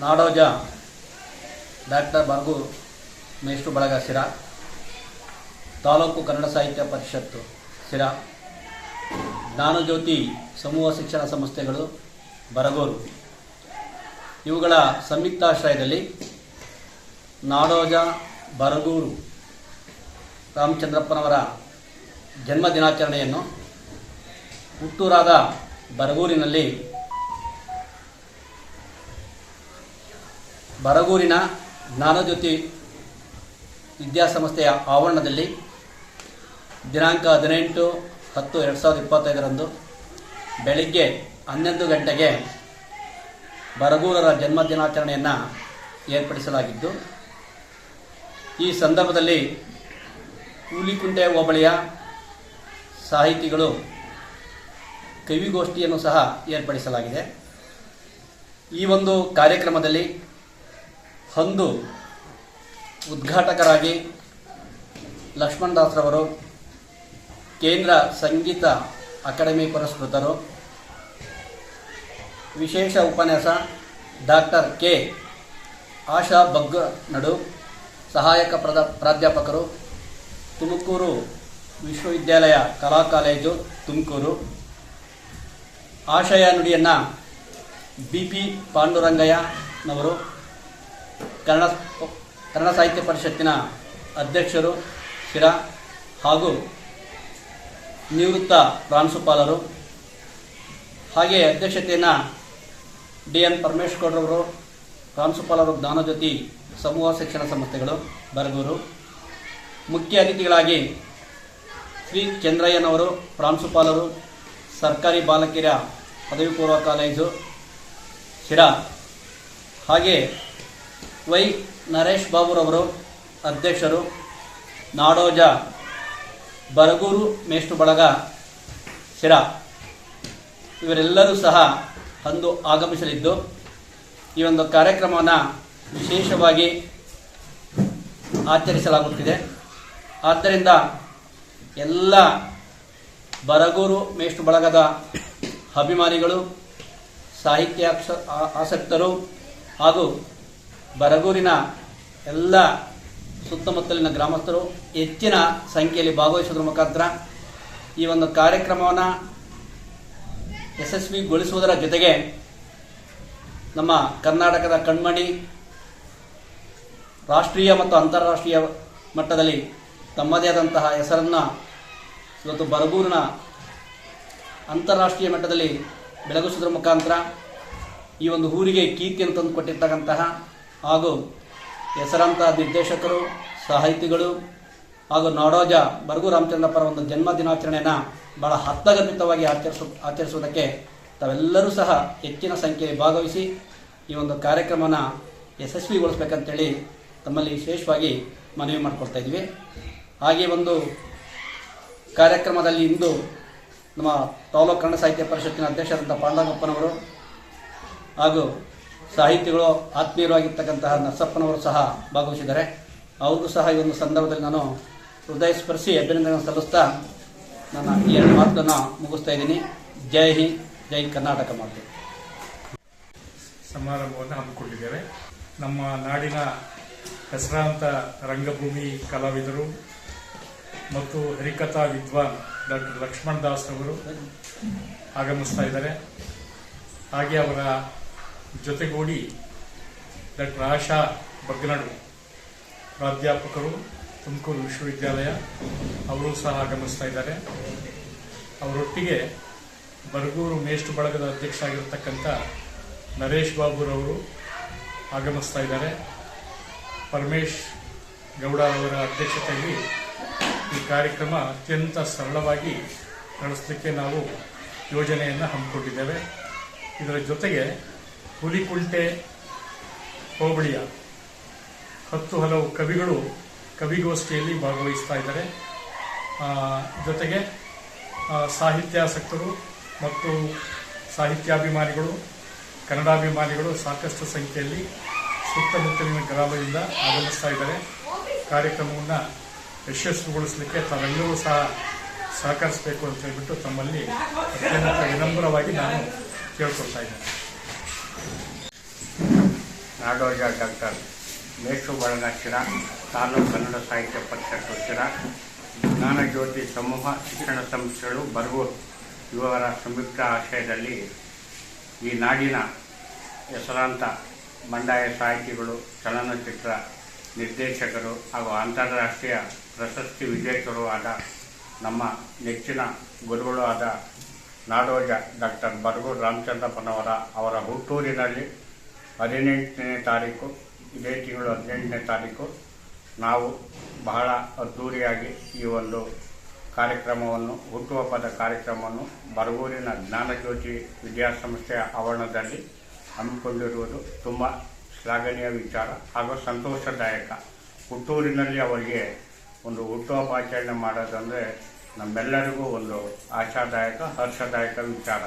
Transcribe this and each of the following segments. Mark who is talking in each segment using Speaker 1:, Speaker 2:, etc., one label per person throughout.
Speaker 1: ನಾಡೋಜ doctor ಬರ್ಗು ಮೇಷ್ಟ್ರು ಬಳಗ ಶಿರ, ತಾಲೂಕು ಕನ್ನಡ ಸಾಹಿತ್ಯ ಪರಿಷತ್ತು ಶಿರ, ಜ್ಞಾನಜ್ಯೋತಿ ಸಮೂಹ ಶಿಕ್ಷಣ ಸಂಸ್ಥೆಗಳು ಬರಗೂರು. ಇವುಗಳ ಸಂಯುಕ್ತಾಶ್ರಯದಲ್ಲಿ ನಾಡೋಜ ಬರಗೂರು ರಾಮಚಂದ್ರಪ್ಪನವರ ಜನ್ಮ ದಿನಾಚರಣೆಯನ್ನು ಹುಟ್ಟೂರಾದ ಬರಗೂರಿನಲ್ಲಿ ಬರಗೂರಿನ ಜ್ಞಾನಜ್ಯೋತಿ ವಿದ್ಯಾಸಂಸ್ಥೆಯ ಆವರಣದಲ್ಲಿ ದಿನಾಂಕ ಹದಿನೆಂಟು ಹತ್ತು ಎರಡು ಸಾವಿರದ ಇಪ್ಪತ್ತೈದರಂದು ಬೆಳಿಗ್ಗೆ ಹನ್ನೊಂದು ಗಂಟೆಗೆ ಬರಗೂರರ ಜನ್ಮ ದಿನಾಚರಣೆಯನ್ನು ಏರ್ಪಡಿಸಲಾಗಿದ್ದು, ಈ ಸಂದರ್ಭದಲ್ಲಿ ಕೂಲಿಕುಂಟೆ ಹೋಬಳಿಯ ಸಾಹಿತಿಗಳು ಕವಿಗೋಷ್ಠಿಯನ್ನು ಸಹ ಏರ್ಪಡಿಸಲಾಗಿದೆ. ಈ ಒಂದು ಕಾರ್ಯಕ್ರಮದಲ್ಲಿ ಅಂದು ಉದ್ಘಾಟಕರಾಗಿ ಲಕ್ಷ್ಮಣ್ ದಾಸ್ರವರು, ಕೇಂದ್ರ ಸಂಗೀತ ಅಕಾಡೆಮಿ ಪುರಸ್ಕೃತರು, ವಿಶೇಷ ಉಪನ್ಯಾಸ ಡಾಕ್ಟರ್ ಕೆ. ಆಶಾ ಬಗ್ಗ ನಡು ಸಹಾಯಕ ಪ್ರದ, ಪ್ರಾಧ್ಯಾಪಕರು, ತುಮಕೂರು ವಿಶ್ವವಿದ್ಯಾಲಯ ಕಲಾ ಕಾಲೇಜು, ತುಮಕೂರು. ಆಶಯ ನುಡಿಯನ್ನು ಬಿ ಪಿ ಪಾಂಡುರಂಗಯ್ಯನವರು ಕನ್ನಡ ಕನ್ನಡ ಸಾಹಿತ್ಯ ಪರಿಷತ್ತಿನ ಅಧ್ಯಕ್ಷರು ಶಿರಾ ಹಾಗೂ ನಿವೃತ್ತ ಪ್ರಾಂಶುಪಾಲರು, ಹಾಗೆ ಅಧ್ಯಕ್ಷತೆಯನ್ನು ಡಿ ಎನ್ ಪರಮೇಶ್ವರವರು ಪ್ರಾಂಶುಪಾಲರು ಜ್ಞಾನಜ್ಯೋತಿ ಸಮೂಹ ಶಿಕ್ಷಣ ಸಂಸ್ಥೆಗಳು, ಬರಗೂರು. ಮುಖ್ಯ ಅತಿಥಿಗಳಾಗಿ ಶ್ರೀ ಚಂದ್ರಯ್ಯನವರು, ಪ್ರಾಂಶುಪಾಲರು, ಸರ್ಕಾರಿ ಬಾಲಕಿಯರ ಪದವಿ ಪೂರ್ವ ಕಾಲೇಜು ಶಿರಾ. ಹಾಗೆ ವೈ ನರೇಶ್ ಬಾಬುರವರು, ಅಧ್ಯಕ್ಷರು, ನಾಡೋಜ ಬರಗೂರು ಮೇಷ್ಟು ಬಳಗ ಶಿರಾ. ಇವರೆಲ್ಲರೂ ಸಹ ಅಂದು ಆಗಮಿಸಲಿದ್ದು, ಈ ಒಂದು ಕಾರ್ಯಕ್ರಮವನ್ನು ವಿಶೇಷವಾಗಿ ಆಚರಿಸಲಾಗುತ್ತಿದೆ. ಆದ್ದರಿಂದ ಎಲ್ಲ ಬರಗೂರು ಮೇಷ್ಟು ಬಳಗದ ಅಭಿಮಾನಿಗಳು, ಸಾಹಿತ್ಯ ಆಸಕ್ತರು ಹಾಗೂ ಬರಗೂರಿನ ಎಲ್ಲ ಸುತ್ತಮುತ್ತಲಿನ ಗ್ರಾಮಸ್ಥರು ಹೆಚ್ಚಿನ ಸಂಖ್ಯೆಯಲ್ಲಿ ಭಾಗವಹಿಸುವುದರ ಮುಖಾಂತರ ಈ ಒಂದು ಕಾರ್ಯಕ್ರಮವನ್ನು ಯಶಸ್ವಿಗೊಳಿಸುವುದರ ಜೊತೆಗೆ ನಮ್ಮ ಕರ್ನಾಟಕದ ಕಣ್ಮಣಿ ರಾಷ್ಟ್ರೀಯ ಮತ್ತು ಅಂತಾರಾಷ್ಟ್ರೀಯ ಮಟ್ಟದಲ್ಲಿ ತಮ್ಮದೇ ಆದಂತಹ ಹೆಸರನ್ನು ಇವತ್ತು ಬರಗೂರಿನ ಅಂತಾರಾಷ್ಟ್ರೀಯ ಮಟ್ಟದಲ್ಲಿ ಬೆಳಗಿಸುವುದರ ಮುಖಾಂತರ ಈ ಒಂದು ಊರಿಗೆ ಕೀರ್ತಿಯನ್ನು ತಂದುಕೊಟ್ಟಿರ್ತಕ್ಕಂತಹ ಹಾಗೂ ಹೆಸರಾಂತ ನಿರ್ದೇಶಕರು, ಸಾಹಿತಿಗಳು ಹಾಗೂ ನಾಡೋಜ ಬರಗು ರಾಮಚಂದ್ರಪ್ಪರ ಒಂದು ಜನ್ಮ ದಿನಾಚರಣೆಯನ್ನು ಬಹಳ ಅರ್ಥಗರ್ಭಿತವಾಗಿ ಆಚರಿಸು, ಆಚರಿಸುವುದಕ್ಕೆ ತಾವೆಲ್ಲರೂ ಸಹ ಹೆಚ್ಚಿನ ಸಂಖ್ಯೆಯಲ್ಲಿ ಭಾಗವಹಿಸಿ ಈ ಒಂದು ಕಾರ್ಯಕ್ರಮನ ಯಶಸ್ವಿಗೊಳಿಸ್ಬೇಕಂತೇಳಿ ತಮ್ಮಲ್ಲಿ ವಿಶೇಷವಾಗಿ ಮನವಿ ಮಾಡಿಕೊಳ್ತಾ ಇದ್ವಿ ಹಾಗೆ ಒಂದು ಕಾರ್ಯಕ್ರಮದಲ್ಲಿ ಇಂದು ನಮ್ಮ ತಾಲೂಕು ಕನ್ನಡ ಸಾಹಿತ್ಯ ಪರಿಷತ್ತಿನ ಅಧ್ಯಕ್ಷರಾದಂಥ ಪಾಂಡಗಪ್ಪನವರು ಹಾಗೂ ಸಾಹಿತಿಗಳು ಆತ್ಮೀಯರಾಗಿರ್ತಕ್ಕಂತಹ ನರಸಪ್ಪನವರು ಸಹ ಭಾಗವಹಿಸಿದ್ದಾರೆ. ಅವ್ರಿಗೂ ಸಹ ಈ ಒಂದು ಸಂದರ್ಭದಲ್ಲಿ ನಾನು ಹೃದಯ ಸ್ಪರ್ಶಿ ಅಭಿನಂದನೆ ಸಲ್ಲಿಸ್ತಾ ನನ್ನ ಈ ಎರಡು ಮಾತನ್ನು ಮುಗಿಸ್ತಾ ಇದ್ದೀನಿ. ಜೈ ಹಿಂದ್, ಜೈ ಕರ್ನಾಟಕ ಮಾತು.
Speaker 2: ಸಮಾರಂಭವನ್ನು ಹಮ್ಮಿಕೊಂಡಿದ್ದೇವೆ. ನಮ್ಮ ನಾಡಿನ ಹೆಸರಾಂತ ರಂಗಭೂಮಿ ಕಲಾವಿದರು ಮತ್ತು ಹರಿಕಥಾ ವಿದ್ವಾನ್ ಡಾಕ್ಟರ್ ಲಕ್ಷ್ಮಣ್ ದಾಸ್ ಅವರು ಆಗಮಿಸ್ತಾ ಇದ್ದಾರೆ. ಹಾಗೆ ಅವರ ಜೊತೆಗೂಡಿ ಡಾಕ್ಟರ್ ಆಶಾ ಬಗ್ನಡು ಪ್ರಾಧ್ಯಾಪಕರು, ತುಮಕೂರು ವಿಶ್ವವಿದ್ಯಾಲಯ, ಅವರು ಸಹ ಆಗಮಿಸ್ತಾ ಇದ್ದಾರೆ. ಅವರೊಟ್ಟಿಗೆ ಬರಗೂರು ಮೇಷ್ಟು ಬಳಗದ ಅಧ್ಯಕ್ಷ ಆಗಿರತಕ್ಕಂಥ ನರೇಶ್ ಬಾಬುರವರು ಆಗಮಿಸ್ತಾ ಇದ್ದಾರೆ. ಪರಮೇಶ್ ಗೌಡ ಅವರ ಅಧ್ಯಕ್ಷತೆಯಲ್ಲಿ ಈ ಕಾರ್ಯಕ್ರಮ ಅತ್ಯಂತ ಸರಳವಾಗಿ ನಡೆಸಲಿಕ್ಕೆ ನಾವು ಯೋಜನೆಯನ್ನು ಹಮ್ಮಿಕೊಂಡಿದ್ದೇವೆ. ಇದರ ಜೊತೆಗೆ ಹುಲಿಕುಂಟೆ ಹೋಬಳಿಯ ಹತ್ತು ಹಲವು ಕವಿಗಳು ಕವಿಗೋಷ್ಠಿಯಲ್ಲಿ ಭಾಗವಹಿಸ್ತಾ ಇದ್ದಾರೆ. ಜೊತೆಗೆ ಸಾಹಿತ್ಯಾಸಕ್ತರು ಮತ್ತು ಸಾಹಿತ್ಯಾಭಿಮಾನಿಗಳು, ಕನ್ನಡಾಭಿಮಾನಿಗಳು ಸಾಕಷ್ಟು ಸಂಖ್ಯೆಯಲ್ಲಿ ಸುತ್ತಮುತ್ತಲಿನ ಗ್ರಾಮದಿಂದ ಆಗಮಿಸ್ತಾ ಇದ್ದಾರೆ. ಕಾರ್ಯಕ್ರಮವನ್ನು ಯಶಸ್ವಿಗೊಳಿಸಲಿಕ್ಕೆ ತಾವೆಲ್ಲರೂ ಸಹ ಸಹಕರಿಸಬೇಕು ಅಂತ ಹೇಳ್ಬಿಟ್ಟು ತಮ್ಮಲ್ಲಿ ಅತ್ಯಂತ ವಿನಮ್ರವಾಗಿ ನಾನು ಕೇಳ್ಕೊಳ್ತಾ ಇದ್ದೇನೆ.
Speaker 3: ನಾಡೋಜ ಡಾಕ್ಟರ್ ಮೇಷು ಬಳಗಾಚಿರ ತಾಲೂಕು ಕನ್ನಡ ಸಾಹಿತ್ಯ ಪರಿಷತ್ ವಚಿರ ಜ್ಞಾನಜ್ಯೋತಿ ಸಮೂಹ, ಶಿಕ್ಷಣ ಸಂಸ್ಥೆಗಳು ಬರಗೂರು ಇವರ ಸಂಯುಕ್ತ ಆಶ್ರಯದಲ್ಲಿ ಈ ನಾಡಿನ ಹೆಸರಾಂತ ಬಂಡಾಯ ಸಾಹಿತಿಗಳು, ಚಲನಚಿತ್ರ ನಿರ್ದೇಶಕರು ಹಾಗೂ ಅಂತಾರಾಷ್ಟ್ರೀಯ ಪ್ರಶಸ್ತಿ ವಿಜೇತರು ಆದ ನಮ್ಮ ನೆಚ್ಚಿನ ಗುರುಗಳು ಆದ ನಾಡೋಜ ಡಾಕ್ಟರ್ ಬರಗೂರು ರಾಮಚಂದ್ರಪ್ಪನವರ ಅವರ ಹುಟ್ಟೂರಿನಲ್ಲಿ ಹದಿನೆಂಟನೇ ತಾರೀಕು ಇದೇ ತಿಂಗಳು ಹದಿನೆಂಟನೇ ತಾರೀಕು, ನಾವು ಬಹಳ ಅದ್ಧೂರಿಯಾಗಿ ಈ ಒಂದು ಕಾರ್ಯಕ್ರಮವನ್ನು ಹುಟ್ಟುಹಬ್ಬದ ಕಾರ್ಯಕ್ರಮವನ್ನು ಬರಗೂರಿನ ಜ್ಞಾನಜ್ಯೋತಿ ವಿದ್ಯಾಸಂಸ್ಥೆಯ ಆವರಣದಲ್ಲಿ ಹಮ್ಮಿಕೊಂಡಿರುವುದು ತುಂಬ ಶ್ಲಾಘನೀಯ ವಿಚಾರ ಹಾಗೂ ಸಂತೋಷದಾಯಕ. ಹುಟ್ಟೂರಿನಲ್ಲಿ ಅವರಿಗೆ ಒಂದು ಹುಟ್ಟುಹಬ್ಬ ಆಚರಣೆ ಮಾಡೋದಂದರೆ ನಮ್ಮೆಲ್ಲರಿಗೂ ಒಂದು ಆಶಾದಾಯಕ, ಹರ್ಷದಾಯಕ ವಿಚಾರ.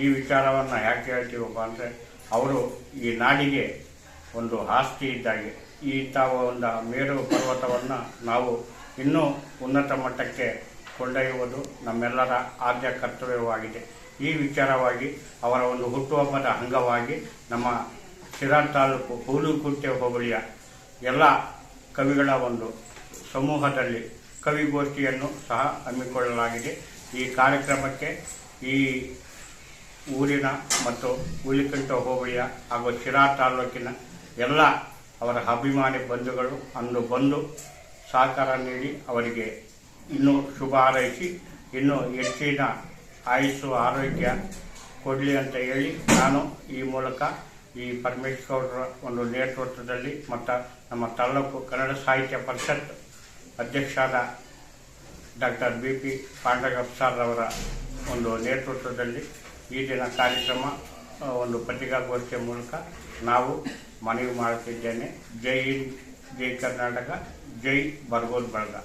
Speaker 3: ಈ ವಿಚಾರವನ್ನು ಯಾಕೆ ಹೇಳ್ತೀವಪ್ಪ ಅಂದರೆ ಅವರು ಈ ನಾಡಿಗೆ ಒಂದು ಆಸ್ತಿ ಇದ್ದಾಗೆ. ಈ ಇಂಥ ಒಂದು ಮೇರು ಪರ್ವತವನ್ನು ನಾವು ಇನ್ನೂ ಉನ್ನತ ಮಟ್ಟಕ್ಕೆ ಕೊಂಡೊಯ್ಯುವುದು ನಮ್ಮೆಲ್ಲರ ಆದ್ಯ ಕರ್ತವ್ಯವಾಗಿದೆ. ಈ ವಿಚಾರವಾಗಿ ಅವರ ಒಂದು ಹುಟ್ಟುಹಬ್ಬದ ಅಂಗವಾಗಿ ನಮ್ಮ ಶಿರಾ ತಾಲೂಕು ಹೂಲುಕುಂಟೆ ಹೋಬಳಿಯ ಎಲ್ಲ ಕವಿಗಳ ಒಂದು ಸಮೂಹದಲ್ಲಿ ಕವಿಗೋಷ್ಠಿಯನ್ನು ಸಹ ಹಮ್ಮಿಕೊಳ್ಳಲಾಗಿದೆ. ಈ ಕಾರ್ಯಕ್ರಮಕ್ಕೆ ಈ ಊರಿನ ಮತ್ತು ಹುಲಿಕಂಠ ಹೋಬಳಿಯ ಹಾಗೂ ಶಿರಾ ತಾಲೂಕಿನ ಎಲ್ಲ ಅವರ ಅಭಿಮಾನಿ ಬಂಧುಗಳು ಅಂದು ಬಂದು ಸಹಕಾರ ನೀಡಿ ಅವರಿಗೆ ಇನ್ನೂ ಶುಭ ಹಾರೈಸಿ, ಇನ್ನೂ ಹೆಚ್ಚಿನ ಆಯುಸ್ಸು ಆರೋಗ್ಯ ಕೊಡಲಿ ಅಂತ ಹೇಳಿ ನಾನು ಈ ಮೂಲಕ ಈ ಪರಮೇಶ್ವರ ಒಂದು ನೇತೃತ್ವದಲ್ಲಿ ಮತ್ತು ನಮ್ಮ ತಾಲೂಕು ಕನ್ನಡ ಸಾಹಿತ್ಯ ಪರಿಷತ್ ಅಧ್ಯಕ್ಷರಾದ ಡಾಕ್ಟರ್ ಬಿ ಪಿ ಪಾಂಡಗಪ್ಪ ಅವರ ಒಂದು ನೇತೃತ್ವದಲ್ಲಿ ಈ ದಿನ ಕಾರ್ಯಕ್ರಮ ಒಂದು ಪತ್ರಿಕಾಗೋಷ್ಠಿಯ ಮೂಲಕ ನಾವು ಮನವಿ ಮಾಡುತ್ತಿದ್ದೇನೆ. ಜೈ ಹಿಂದ್, ಜೈ ಕರ್ನಾಟಕ, ಜೈ ಬರ್ಗೋಲ್ ಬಳಗ.